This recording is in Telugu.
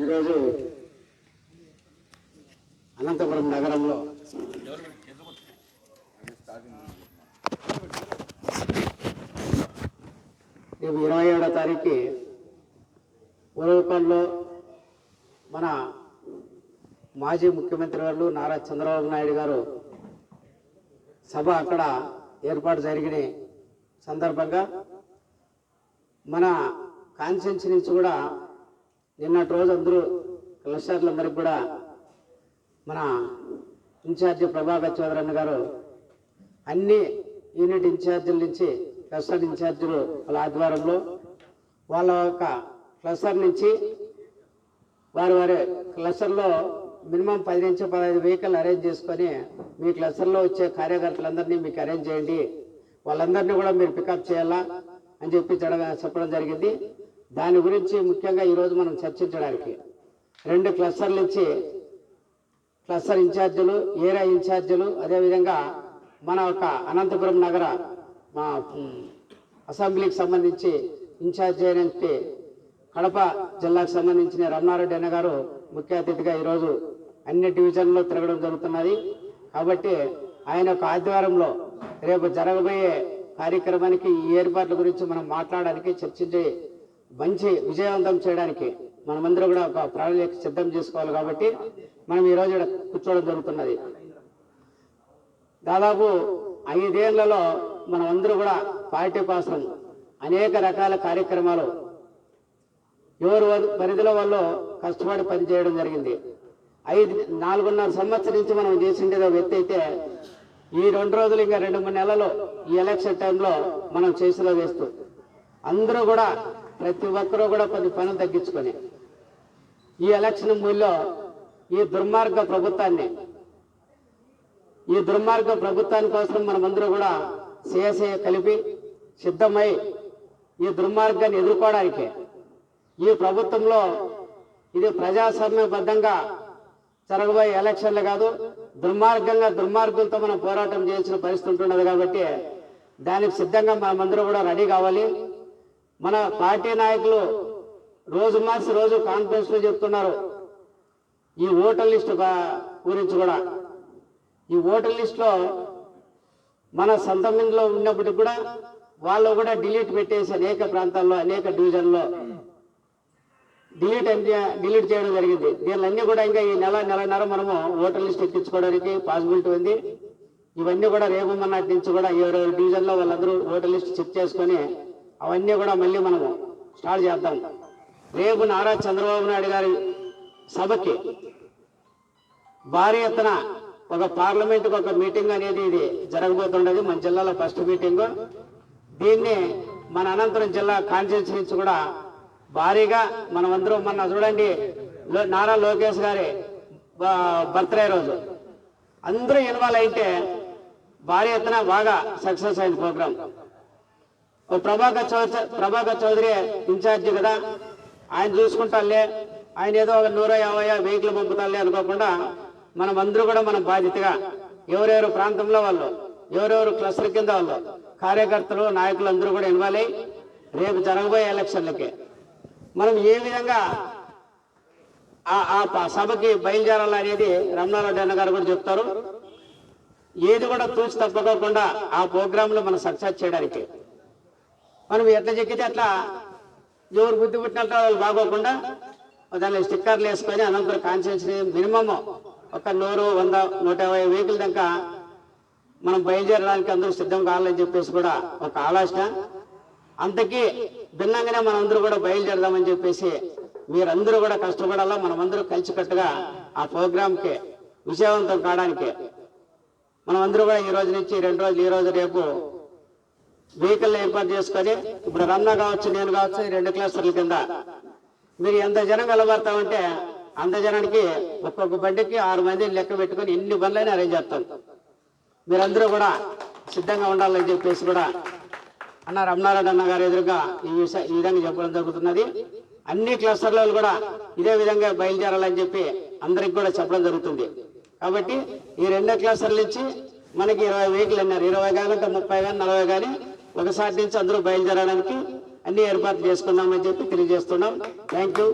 ఈరోజు అనంతపురం నగరంలో రేపు ఇరవై ఏడో తారీఖు ఉరవకొండలో మన మాజీ ముఖ్యమంత్రి వాళ్ళు నారా చంద్రబాబు నాయుడు గారు సభ అక్కడ ఏర్పాటు జరిగిన సందర్భంగా మన కాన్స్టిట్యున్సీ నుంచి కూడా నిన్నటి రోజు అందరూ క్లస్టర్లందరికీ కూడా మన ఇన్ఛార్జి ప్రభాకర్ చౌదరన్న గారు అన్ని యూనిట్ ఇన్ఛార్జీల నుంచి క్లస్టర్ ఇన్ఛార్జీలు వాళ్ళ ఆధ్వర్యంలో వాళ్ళ యొక్క క్లస్టర్ నుంచి వారి వారి క్లస్టర్లో మినిమం పది నుంచి పదహైదు వెహికల్ అరేంజ్ చేసుకొని మీ క్లస్టర్లో వచ్చే కార్యకర్తలందరినీ మీకు అరేంజ్ చేయండి. వాళ్ళందరినీ కూడా మీరు పికప్ చేయాలా అని చెప్పి చెప్పడం జరిగింది. దాని గురించి ముఖ్యంగా ఈరోజు మనం చర్చించడానికి రెండు క్లస్టర్లు నుంచి క్లస్టర్ ఇన్ఛార్జీలు ఏరియా ఇన్ఛార్జీలు అదేవిధంగా మన యొక్క అనంతపురం నగర మా అసెంబ్లీకి సంబంధించి ఇన్ఛార్జి అయినట్టు కడప జిల్లాకు సంబంధించిన రమణారెడ్డి అన్న గారు ముఖ్య అతిథిగా ఈరోజు అన్ని డివిజన్లో తిరగడం జరుగుతున్నది. కాబట్టి ఆయన యొక్క ఆధ్వర్యంలో రేపు జరగబోయే కార్యక్రమానికి ఈ ఏర్పాట్ల గురించి మనం మాట్లాడడానికి చర్చించి మంచి విజయవంతం చేయడానికి మనమందరం కూడా ఒక ప్రణాళిక సిద్ధం చేసుకోవాలి కాబట్టి మనం ఈరోజు ఇక్కడ కూర్చోవడం జరుగుతున్నది. దాదాపు ఐదేళ్ళలో మనం అందరూ కూడా పార్టీ కోసం అనేక రకాల కార్యక్రమాలు ఎవరు పరిధిలో వాళ్ళు కష్టపడి పనిచేయడం జరిగింది. ఐదు నాలుగున్నర సంవత్సరం నుంచి మనం చేసిండేది వ్యక్తి అయితే ఈ రెండు రోజులు ఇంకా రెండు మూడు నెలలు ఈ ఎలక్షన్ టైంలో మనం చేసిలో వేస్తూ అందరూ కూడా ప్రతి ఒక్కరూ కూడా కొన్ని పనులు తగ్గించుకొని ఈ ఎలక్షన్ మూల్లో ఈ దుర్మార్గ ప్రభుత్వాన్ని ఈ దుర్మార్గ ప్రభుత్వాని కోసం మనమందరూ కూడా సేసే కలిపి సిద్ధమై ఈ దుర్మార్గాన్ని ఎదుర్కోవడానికి ఈ ప్రభుత్వంలో ఇది ప్రజాస్వామ్యబద్ధంగా జరగబోయే ఎలక్షన్లు కాదు దుర్మార్గంగా దుర్మార్గంతో మనం పోరాటం చేయాల్సిన పరిస్థితి ఉంటున్నది కాబట్టి దానికి సిద్ధంగా మనమందరూ కూడా రెడీ కావాలి. మన పార్టీ నాయకులు రోజు మార్చి రోజు కాన్ఫరెన్స్లో చెప్తున్నారు. ఈ ఓటర్ లిస్టు గురించి కూడా. ఈ ఓటర్ లిస్టులో మన సొంత మందిలో ఉన్నప్పటికి కూడా వాళ్ళు కూడా డిలీట్ పెట్టేసి అనేక ప్రాంతాల్లో అనేక డివిజన్లో డిలీట్ అంటే డిలీట్ చేయడం జరిగింది. దీనిలన్నీ కూడా ఇంకా ఈ నెల నెలన్నర మనము ఓటర్ లిస్ట్ ఎక్కించుకోవడానికి పాసిబిలిటీ ఉంది. ఇవన్నీ కూడా రేపు మొన్నటి నుంచి కూడా ఎవరెవరి డివిజన్లో వాళ్ళందరూ ఓటర్ లిస్ట్ చెక్ చేసుకొని అవన్నీ కూడా మళ్ళీ మనము స్టార్ట్ చేద్దాం. రేపు నారా చంద్రబాబు నాయుడు గారి సభకి భారీ ఎత్తున ఒక పార్లమెంట్కి ఒక మీటింగ్ అనేది ఇది జరగబోతుండేది. మన జిల్లాలో ఫస్ట్ మీటింగ్. దీన్ని మన అనంతపురం జిల్లా కాన్స్టిట్యున్సీ నుంచి కూడా భారీగా మనం అందరం మొన్న చూడండి లో- నారా లోకేష్ గారి బర్త్డే రోజు. అందరూ ఇన్వాల్వ్ అయితే భారీ ఎత్తున బాగా సక్సెస్ అయింది ప్రోగ్రామ్ ప్రభాకర్ చౌదరి ప్రభాకర్ చౌదరి ఇన్ఛార్జి కదా. ఆయన చూసుకుంటాలే ఆయన ఏదో ఒక నూర యాభై వెహికల్ పంపుతాలే అనుకోకుండా మనం అందరూ కూడా మనం బాధ్యతగా ఎవరెవరు ప్రాంతంలో వాళ్ళు ఎవరెవరు క్లస్టర్ కింద వాళ్ళు కార్యకర్తలు నాయకులు అందరూ కూడా ఇవ్వాలి రేపు జరగబోయే ఎలక్షన్లకి మనం ఏ విధంగా ఆ- ఆ సభకి బయలుదేరాలనేది రమణారెడ్డి అన్న గారు కూడా చెప్తారు. ఏది కూడా తూచి తప్పకోకుండా ఆ ప్రోగ్రాంలో మనం సక్సెస్ చేయడానికి మనం ఎట్లా చెక్కితే అట్లా ఎవరు బుద్ధి పుట్టినట్టు వాళ్ళు బాగోకుండా దానిలో స్టిక్కర్లు వేసుకొని అనంతరం కాన్స్టిట్యూన్సీ మినిమమ్ ఒక నూరు వంద నూట యాభై వెహికల్ దాకా మనం బయలుదేరడానికి అందరూ సిద్ధం కావాలని చెప్పేసి కూడా ఒక ఆలోచన. అంతకీ భిన్నంగానే మనం అందరూ కూడా బయలుదేరదామని చెప్పేసి మీరందరూ కూడా కష్టపడాలా మనమందరూ కలిసికట్టుగా ఆ ప్రోగ్రాంకి విజయవంతం కావడానికి. మనం అందరూ కూడా ఈ రోజు నుంచి రెండు రోజులు ఈ రోజు రేపు వెహికల్ ఏర్పాటు చేసుకొని ఇప్పుడు రమణ కావచ్చు నేను కావచ్చు రెండు క్లస్టర్ల కింద. మీరు ఎంత జనం కలబడతామంటే అంత జనానికి ఒక్కొక్క బండికి ఆరు మంది లెక్క పెట్టుకొని ఎన్ని బండ్లైనా అరేంజ్ చేస్తాం. మీరందరూ కూడా సిద్ధంగా ఉండాలని చెప్పేసి కూడా అన్న రమణారెడ్డి అన్న గారు ఎదురుగా ఈ విషయం ఈ విధంగా చెప్పడం జరుగుతున్నది. అన్ని క్లస్టర్లలో కూడా ఇదే విధంగా బయలుదేరాలని చెప్పి అందరికి కూడా చెప్పడం జరుగుతుంది. కాబట్టి ఈ రెండో క్లస్టర్ల నుంచి మనకి ఇరవై వెహికల్ అన్నారు. ఇరవై కాదంటే ముప్పై కానీ నలభై కానీ ఒకసారి నుంచి అందరూ బయలుదేరడానికి అన్ని ఏర్పాట్లు చేసుకుందామని చెప్పి తెలియజేస్తున్నాం. Thank you